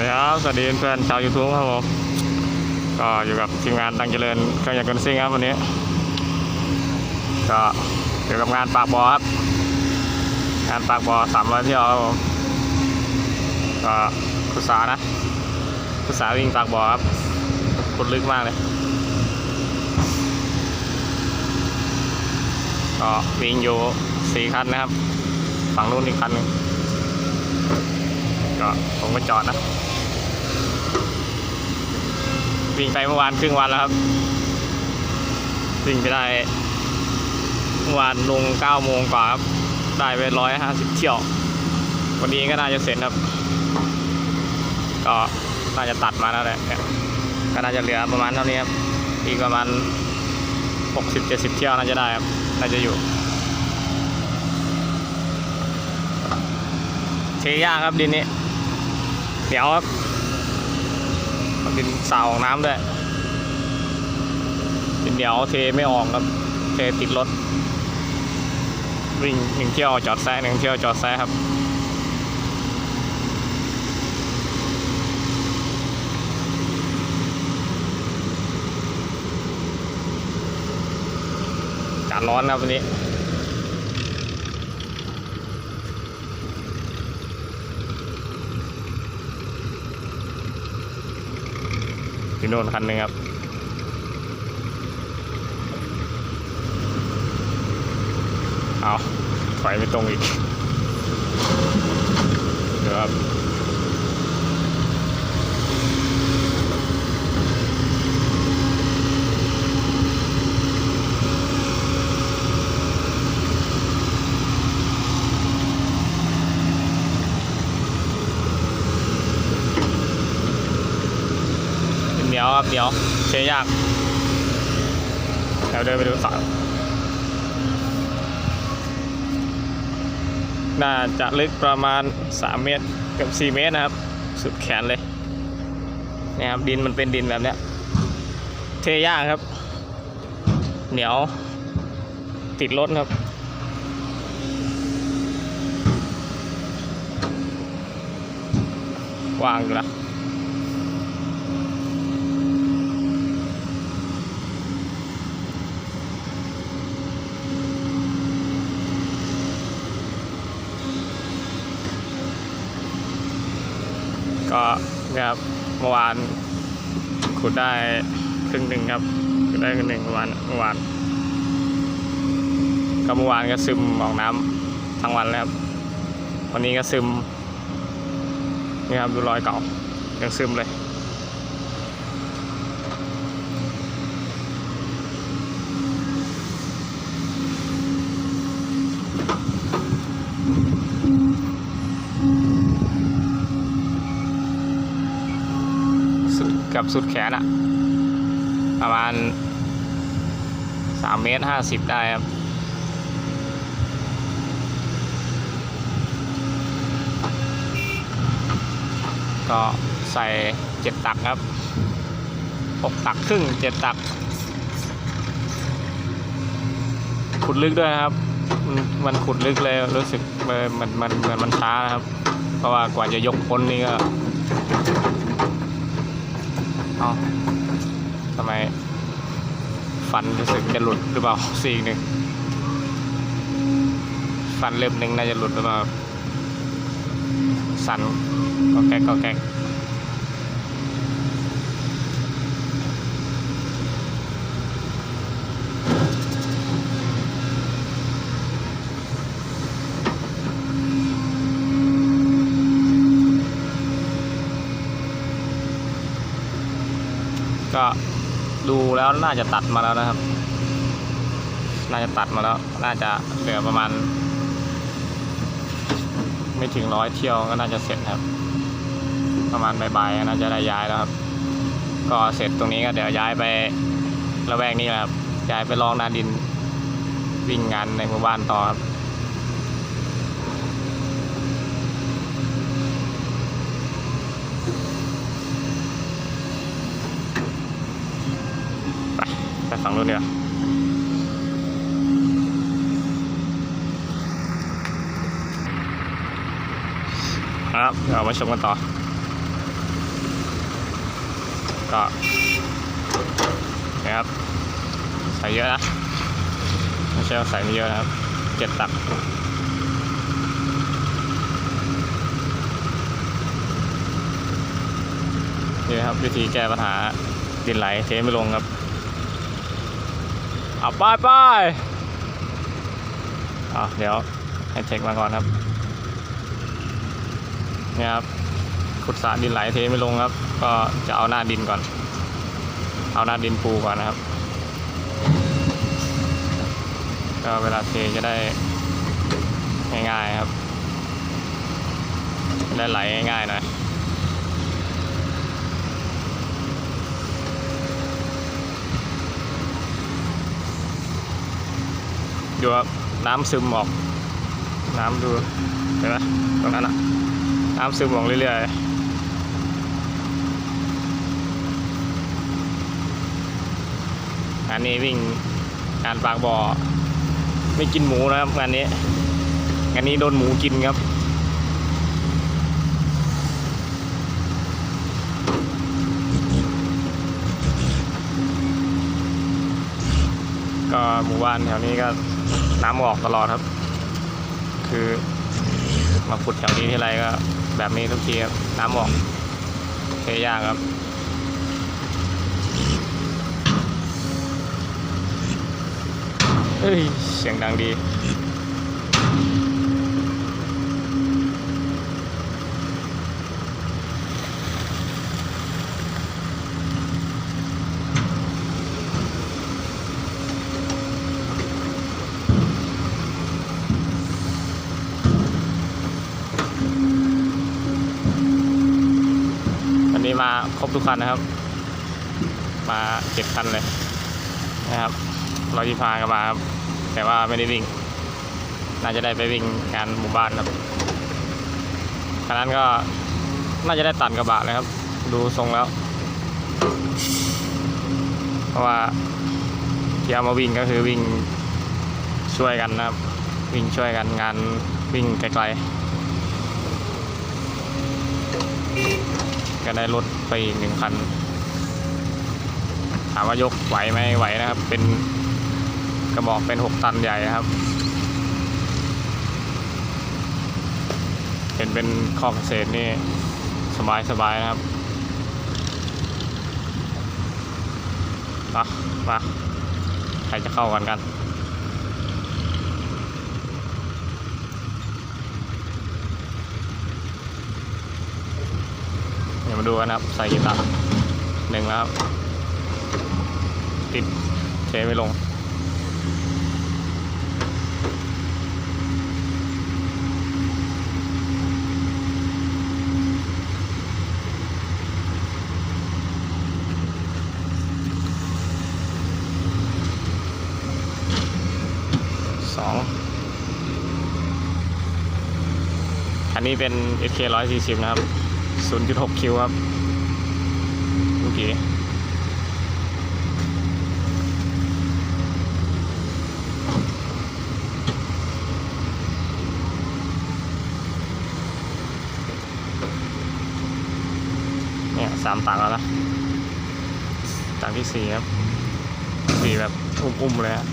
ดีครับ สวัสดีเพื่อนชาวยูทูบครับผมก็อยู่กับทีมงานดังเจริญเครื่องยนต์กลซิ่งครับวันนี้ ก็อยู่กับงานปากบอครับ งานปากบอสามร้อยเที่ยวครับผมก็คุสานะคุสาวิ่งปากบอครับขุดลึกมากเลย ก็วิ่งอยู่สี่คันนะครับ ฝั่งนู้นอีกคันหนึ่ง ก็ผมก็จอดนะ วิ่งไปเมื่อวานครึ่งวันแล้วครับ วิ่งไปได้เมื่อวานลงเก้าโมงกว่าครับ ได้ไปร้อยห้าสิบเที่ยว วันนี้ก็น่าจะเสร็จครับ ก็น่าจะตัดมาแล้วแหละก็น่าจะเหลือประมาณเท่านี้ครับ อีกประมาณหกสิบเจ็ดสิบเที่ยวน่าจะได้ครับ น่าจะอยู่เทยากครับดินนี้ เหนียวครับดินสาวออกน้ำด้วยดินเหนียวเทไม่ออกครับ เทติดรถ วิ่งหนึ่งเที่ยวจอดแซะหนึ่งเที่ยวจอดแซะครับจานร้อนครับวันนี้ ที่โน่นคันหนึ่งครับเอาถอยไม่ตรงอีกเดี๋ยวครับ เหนียวครับเหนียวเชยากเดี๋ยวเดินไปดูสระน่าจะลึกประมาณ 3 เมตรกือบ4 เมตรนะครับ สุดแขนเลยนี่ยครับ ดินมันเป็นดินแบบเนี้ยเทยากครับ เหนียว ติดรถครับกว้างอยู่นะ นี่ยครับเมื่อวานขุดได้ครึ่งหนึ่งครับขุดได้ครึ่งหนึ่งเมื่อวานเมื่อวานก็เมื่อวานก็ซึมออกน้ำทั้งวันแล้วครับวันนี้ก็ซึมนี่ครับดูรอยเก่ายังซึมเลย กับสุดแขนอะประมาณสามเมตรห้าสิบได้ครับก็ใส่เจ็ดตักครับหกตักครึ่งเจ็ดตัก ขุดลึกด้วยครับ มันมันขุดลึกเลยรู้สึกเออมันมันเหมือนมันช้านะครับ เพราะว่ากว่าจะยกพ้นนี่ก็ เอ้าทำไม ฟันรู้สึกจะหลุดหรือเปล่าสี่หนึ่งฟันเล็บหนึ่งน่าจะหลุดหรือเปล่าสันก็แก๊กก็แก๊กดู แล้วน่าจะตัดมาแล้วนะครับ น่าจะตัดมาแล้ว น่าจะเหลือประมาณ ไม่ถึงร้อยเที่ยวก็น่าจะเสร็จครับ ประมาณบ่ายๆน่าจะได้ย้ายแล้วครับ ก็เสร็จตรงนี้ก็เดี๋ยวย้ายไปละแวกนี้แหละครับย้ายไปลองนาดินวิ่งงานในหมู่บ้านต่อครับ ไปฝั่งนู้นเดียครับเดี๋ยวเรามาชมกันต่อ ก็นะครับ ใส่เยอะนะ ไม่ใช่ว่าใส่ไม่เยอะนะครับ เจ็ดตักนี่ครับวิธีแก้ปัญหาดินไหลเทไม่ลงครับ เอาไปไปอะเดี๋ยวให้เทคมาก่อนครับเนี่ยครับขุดสระดินไหลเทไม่ลงครับ ก็จะเอาหน้าดินก่อน เอาหน้าดินปูก่อนนะครับ ก็เวลาเทจะได้ง่ายๆครับได้ไหลง่ายๆหน่อย ดูครับน้ำซึมออก น้ำดูเห็นไหมตรงนั้นอะน้ำซึมออกเรื่อยๆงานนี้วิ่งงานปากบ่อไม่กินหมูนะครับงานนี้งานนี้โดนหมูกินครับ ก็หมู่บ้านแถวนี้ก็ น้ำออกตลอดครับ คือมาขุดแถวนี้ที่ไรก็ แบบนี้ทุกทีครับน้ำออกเทยากครับเฮ้ยเสียงดังดี มาครบทุกคันนะครับ มาเจ็ดคันเลยนะครับเราที่พากันมาครับแต่ว่าไม่ได้วิ่ง น่าจะได้ไปวิ่งงานหมู่บ้านครับคันนั้นก็น่าจะได้ตัดกระบะเลยครับ ดูทรงแล้ว เพราะว่าที่เอามาวิ่งก็คือวิ่งช่วยกันนะครับ วิ่งช่วยกันงานวิ่งไกลๆ ก็ได้รถไปอีกหนึ่งคัน ถามว่ายกไหวไหมไหวนะครับ เป็นกระบอกเป็นหกตันใหญ่ครับเห็นเป็นข้อเกษตรนี่สบายสบายนะครับมามาใครจะเข้ากันกัน เดี๋ยว มาดูกันะครับใส่กี่ตังหนึ่งแล้วครับ ติดเทไม่ลง สอง อันนี้เป็น SK 140 นะครับ 0.6 คิวครับเมื่อกี้เนี่ยสามตังแล้วนะตังที่สี่ครับสี่แบบอุ้มๆเลยอะ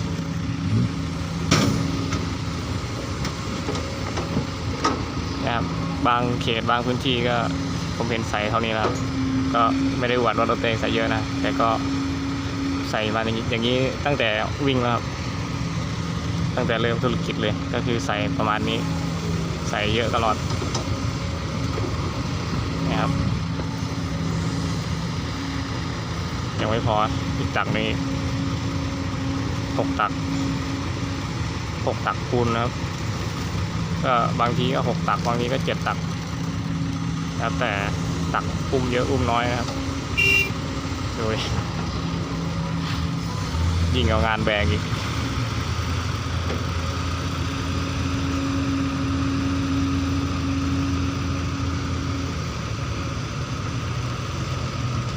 นะครับบางเขตบางพื้นที่ก็ ผมเห็นใส่เท่านี้แล้วครับ ก็ไม่ได้อวดว่ารถตัวเองใส่เยอะนะ แต่ก็ใส่มาอย่างนี้อย่างนี้ตั้งแต่วิ่งแล้วครับ ตั้งแต่เริ่มธุรกิจเลย ก็คือใส่ประมาณนี้ ใส่เยอะตลอดนะครับ ยังไม่พออีกตักนี้หกตักหกตักคูณนะครับก็บางทีก็หกตักบางทีก็เจ็ดตัก แล้วแต่ตักอุ้มเยอะอุ้มน้อยนะครับ โดยยิ่งเอางานแบกอีก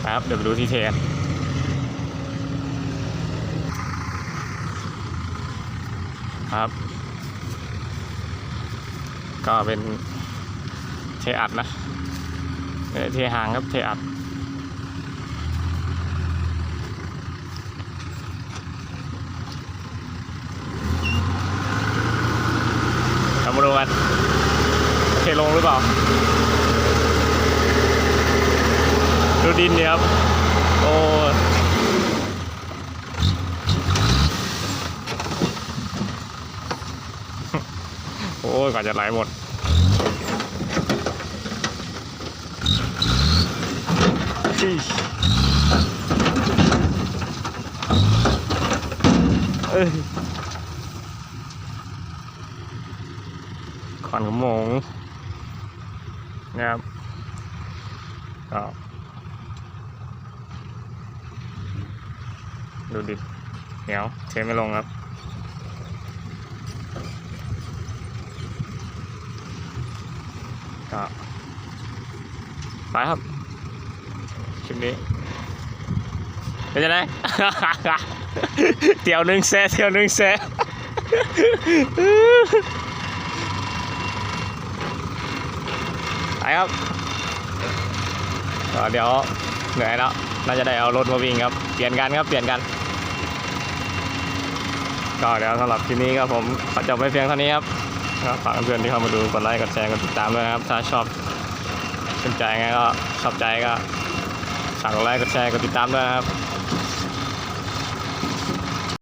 ครับเดี๋ยวไปดูที่เทนครับ ก็เป็นเทอัดนะ เทหางครับเทอัดตำรวจเคลงหรือเปล่า ดูดินเนี่ยครับ โอ้โอ้ยก่อนจะไหลหมด อิ๊ยเอ้ยขอนขโมงนะครับก็ดูดิเหนียวเทไม่ลงครับก็ไปครับ คลิปนี้เป็นยังไงเที่ยวหนึ่งแซ่เที่ยวหนึ่งแซ่ไปครับเดี๋ยวเหนื่อยแล้วน่าจะได้เอารถมาวิ่งครับ เปลี่ยนกันครับ เปลี่ยนกัน ก็เดี๋ยวสำหรับคลิปนี้ครับผมขอจบไว้เพียงเท่านี้ครับก็ฝากเพื่อนที่เข้ามาดูกดไลค์ กดแชร์ กดติดตามด้วยนะครับ ถ้าชอบสนใจไงก็ชอบใจก็ ฝากกดไลค์กดแชร์กดติดตามด้วยนะครับ